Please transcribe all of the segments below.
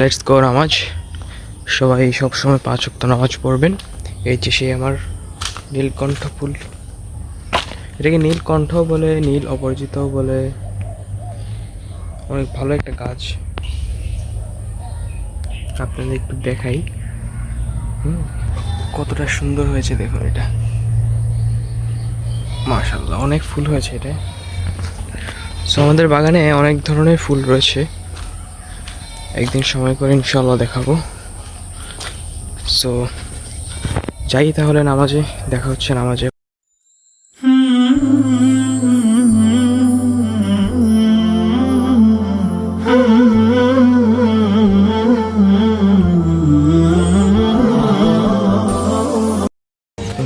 Let's go নামাজ সবাই সবসময় পাঁচ ওয়াক্ত নামাজ পড়বেন। এই যে সেই আমার নীলকণ্ঠ ফুল। এটাকে নীলকণ্ঠ বলে, নীল অপরাজিত বলে? অনেক ভালো একটা গাছ। আপনাদের একটু দেখাই। কতটা সুন্দর হয়েছে দেখুন এটা। মাশাল্লাহ অনেক ফুল হয়েছে এটা। সো আমাদের বাগানে অনেক ধরনের ফুল রয়েছে। একদিন সময় করে ইনশাল্লাহ দেখাবো। সো যাই তাহলে নামাজে, দেখা হচ্ছে নামাজে।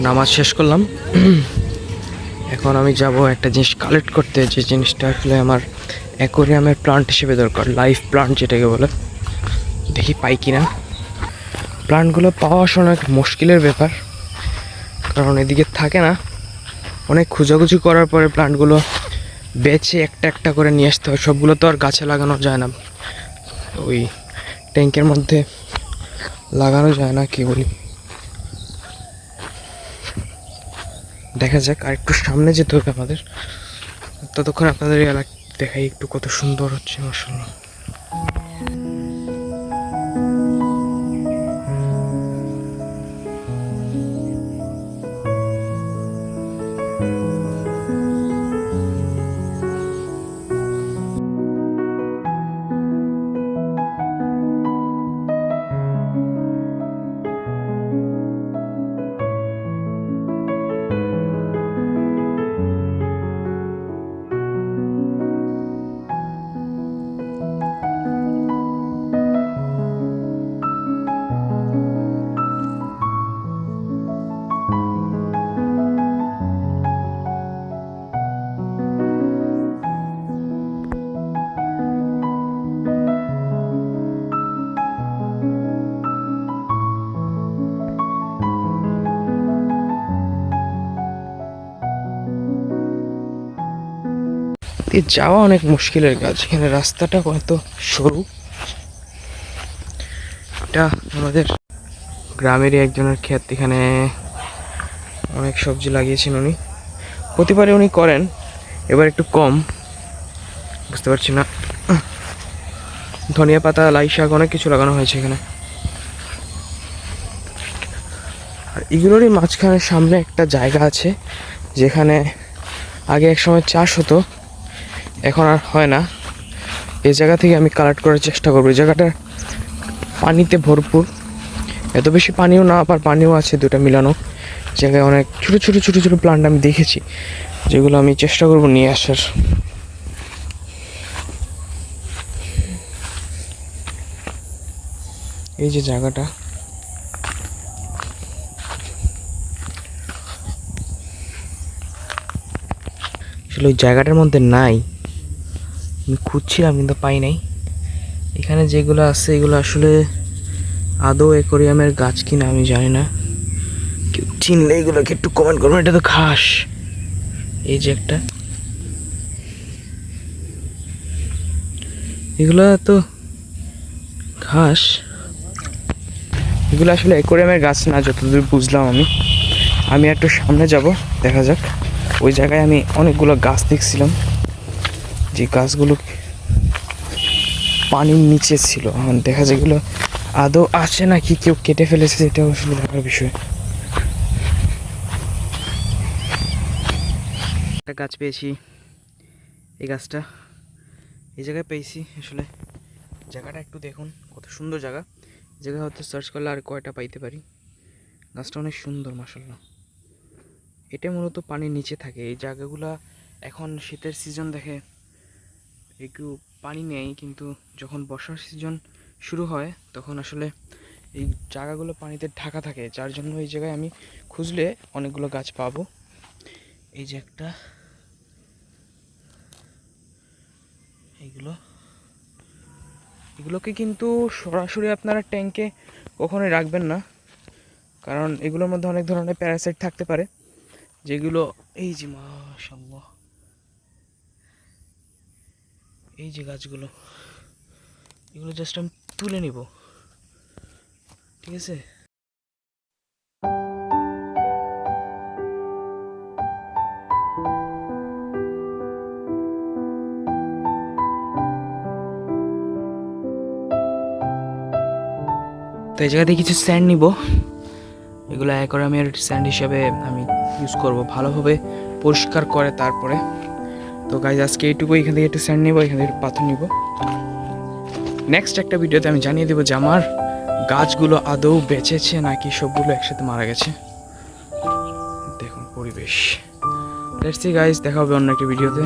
নামাজ শেষ করলাম। এখন আমি যাব একটা জিনিস কালেক্ট করতে, যে জিনিসটা আসলে আমার অ্যাকোরিয়ামের প্লান্ট হিসেবে দরকার লাইফ প্লান্ট যেটাকে বলে। দেখি পাই কি না প্লান্টগুলো পাওয়া আসলে অনেক মুশকিলের ব্যাপার, কারণ এদিকে থাকে না। অনেক খোঁজাখুঁজি করার পরে প্লান্টগুলো বেছে একটা একটা করে নিয়ে আসতে হয়। সবগুলো তো আর গাছে লাগানো যায় না। ওই ট্যাঙ্কের মধ্যে লাগানো যায় না, কি বলি। দেখা যাক আর একটু সামনে যেতে হবে আমাদের। ততক্ষণ আপনাদের এলাকা দেখাই একটু কত সুন্দর হচ্ছে মাসাল্লাহ এই যাওয়া অনেক মুশকিলের কাজ। এখানে রাস্তাটা কত সরু। এটা আমাদের গ্রামেরই একজনের ক্ষেত। এখানে অনেক সবজি লাগিয়েছেন উনি। প্রতিবারে উনি করেন, এবার একটু কম। বুঝতে পারছি না। ধনিয়া পাতা, লাই শাক, অনেক কিছু লাগানো হয়েছে এখানে। আর এগুলোরই মাঝখানে সামনে একটা জায়গা আছে, যেখানে আগে এক সময় চাষ হতো। এখন আর হয় না। এই জায়গা থেকে আমি কালেক্ট করার চেষ্টা করব। এই জায়গাটা পানিতে ভরপুর। এত বেশি পানিও না, আবার পানিও আছে দুটা মিলানো। জায়গায় অনেক ছোটো ছোটো ছোটো ছোটো প্লান্ট আমি দেখেছি, যেগুলো আমি চেষ্টা করব নিয়ে আসার। এই যে জায়গাটা। আসলে ওই জায়গাটার মধ্যে নাই। আমি খুঁজছিলাম কিন্তু পাই নাই। এখানে যেগুলো আছে, এগুলো আসলে আদৌ অ্যাকোরিয়ামের গাছ কিনা আমি জানি না। কেউ চিনলে এগুলোকে একটু কমেন্ট করবেন, এটা তো ঘাস। এই যে একটা। এগুলো তো ঘাস। এগুলো আসলে অ্যাকোরিয়ামের গাছ না, যতদূর বুঝলাম আমি। আমি একটু সামনে যাব, দেখা যাক। ওই জায়গায় আমি অনেকগুলো গাছ দেখছিলাম। যে গাছগুলো পানির নিচে ছিল দেখা যায় এগুলো আদৌ আছে নাকি, কেউ কেটে ফেলেছে সেটা আসলে দেখার বিষয়। একটা গাছ পেয়েছি, এই গাছটা এই জায়গায় পেয়েছি আসলে। জায়গাটা একটু দেখুন, কত সুন্দর জায়গা। এই জায়গায় হয়তো সার্চ করলে আর কয়টা পাইতে পারি। গাছটা অনেক সুন্দর মাসাল্লাহ এটা মূলত পানির নিচে থাকে। এই জায়গাগুলা এখন শীতের সিজন দেখে একটু পানি নেই, কিন্তু যখন বর্ষার সিজন শুরু হয়, তখন আসলে এই জায়গাগুলো পানিতে ঢাকা থাকে। যার জন্য এই জায়গায় আমি খুঁজলে অনেকগুলো গাছ পাবো। এই যে একটা এইগুলো এগুলোকে কিন্তু সরাসরি আপনারা ট্যাঙ্কে কখনোই রাখবেন না। কারণ এগুলোর মধ্যে অনেক ধরনের প্যারাসাইট থাকতে পারে, যেগুলো, এই যে মাশাল্লাহ এই যে গাছগুলো, এগুলো জাস্ট আমি তুলে নিব। ঠিক আছে? তো এই জায়গাতে কিছু স্যান্ড নিব। এগুলো অ্যাকোরামের স্যান্ড হিসাবে আমি ইউজ করব। ভালোভাবে পরিষ্কার করে তারপরে তো গাইজ আজকে এইটুকু, এখান থেকে একটু স্যান্ড নেব, এখান থেকে একটু পাথর নিব। নেক্সট একটা ভিডিওতে আমি জানিয়ে দেবো যে আমার গাছগুলো আদৌ বেঁচেছে নাকি সবগুলো একসাথে মারা গেছে। দেখুন পরিবেশ। গাইজ দেখা হবে অন্য একটা ভিডিওতে